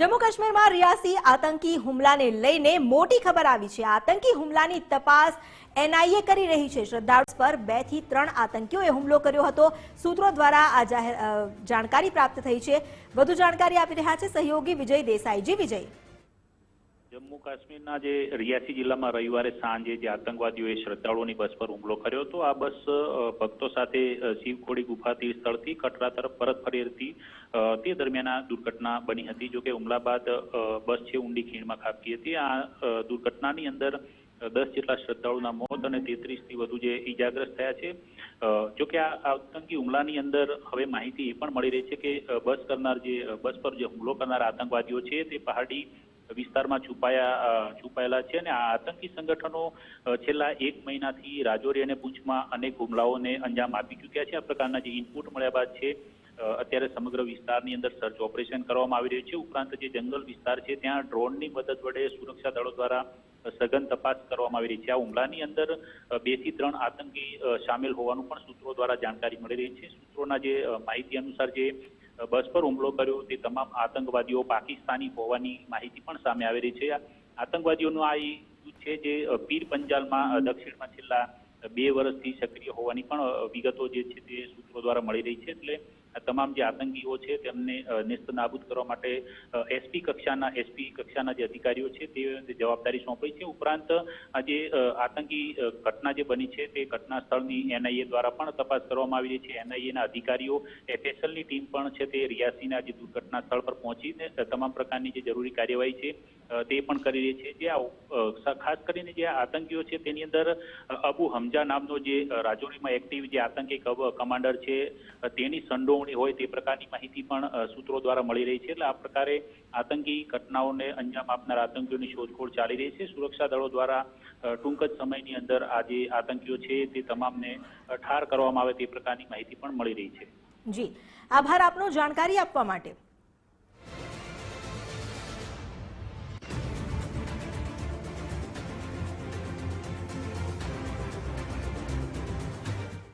જમ્મુ કાશ્મીરમાં રિયાસી આતંકી હુમલાને લઈને મોટી ખબર આવી છે. આતંકી હુમલાની તપાસ એનઆઈએ કરી રહી છે. શ્રદ્ધાળુ પર બેથી ત્રણ આતંકીઓએ હુમલો કર્યો હતો. સૂત્રો દ્વારા આ જાણકારી પ્રાપ્ત થઈ છે. વધુ જાણકારી આપી રહ્યા છે સહયોગી વિજય દેસાઈ. જી વિજય. જમ્મુ કાશ્મીરના જે રિયાસી જિલ્લામાં રવિવારે સાંજે જે આતંકવાદીઓએ શ્રદ્ધાળુઓની બસ પર હુમલો કર્યો હતો, આ બસ ભક્તો સાથે શિવખોડી ગુફા તીર્થ સ્થળથી કટરા તરફ પરત ફરી હતી તે દરમિયાન આ દુર્ઘટના બની હતી જોકે હુમલા બાદ બસ છે ઊંડી ખીણમાં ખાબકી હતી. આ દુર્ઘટનાની અંદર દસ જેટલા શ્રદ્ધાળુના મોત અને તેત્રીસથી વધુ જે ઈજાગ્રસ્ત થયા છે. જોકે આ આતંકી હુમલાની અંદર હવે માહિતી એ પણ મળી રહી છે કે બસ કરનાર જે બસ પર જે હુમલો કરનાર આતંકવાદીઓ છે તે પહાડી વિસ્તારમાં છુપાયા છુપાયેલા છે અને આ આતંકી સંગઠનો છેલ્લા એક મહિનાથી રાજૌરી અને પૂંછમાં અનેક હુમલાઓને અંજામ આપી ચૂક્યા છે. આ પ્રકારના જે ઇનપુટ મળ્યા બાદ છે અત્યારે સમગ્ર વિસ્તારની અંદર સર્ચ ઓપરેશન કરવામાં આવી રહ્યું છે. ઉપરાંત જે જંગલ વિસ્તાર છે, ત્યાં ડ્રોનની મદદ વડે સુરક્ષા દળો દ્વારા સઘન તપાસ કરવામાં આવી રહી છે. આ હુમલાની અંદર બેથી ત્રણ આતંકી સામેલ હોવાનું પણ સૂત્રો દ્વારા જાણકારી મળી રહી છે. સૂત્રોના જે માહિતી અનુસાર જે બસ પર હુમલો કર્યો. તે તમામ આતંકવાદીઓ પાકિસ્તાની હોવાની માહિતી પણ સામે આવી રહી છે. આતંકવાદીઓનું આ છે જે પીર પંજાલમાં દક્ષિણમાં છેલ્લા બે વર્ષથી સક્રિય હોવાની પણ વિગતો જે છે તે સૂત્રો દ્વારા મળી રહી છે. એટલે તમામ જે આતંકીઓ છે તેમને નેસ્ત નાબૂદ કરવા માટે એસપી કક્ષાના એસપી કક્ષાના જે અધિકારીઓ છે તે જવાબદારી સોંપાઈ છે. ઉપરાંત, આ જે આતંકી ઘટના જે બની છે તે ઘટના સ્થળની એનઆઈએ દ્વારા પણ તપાસ કરવામાં આવી રહી છે. એનઆઈએના અધિકારીઓ, એફએસએલની ટીમ પણ છે તે રિયાસીના જે દુર્ઘટના સ્થળ પર પહોંચીને તમામ પ્રકારની જે જરૂરી કાર્યવાહી છે તે પણ કરી રહી છે. જે આ ખાસ કરીને જે આતંકીઓ છે, તેની અંદર અબુ હમજા નામનો જે રાજૌરીમાં એક્ટિવ જે આતંકી કમાન્ડર છે તેની સંડોવણી હોય તે પ્રકારની માહિતી પણ સૂત્રો દ્વારા મળી રહી છે. એટલે આ પ્રકારે આતંકી ઘટનાઓને અંજામ આપનાર આતંકીઓની શોધખોળ ચાલી રહી છે. સુરક્ષા દળો દ્વારા ટૂંક જ સમયની અંદર આ જે આતંકીઓ છે, તે તમામને ઠાર કરવામાં આવે તે પ્રકારની માહિતી પણ મળી રહી છે. જી. આભાર આપનો જાણકારી આપવા માટે.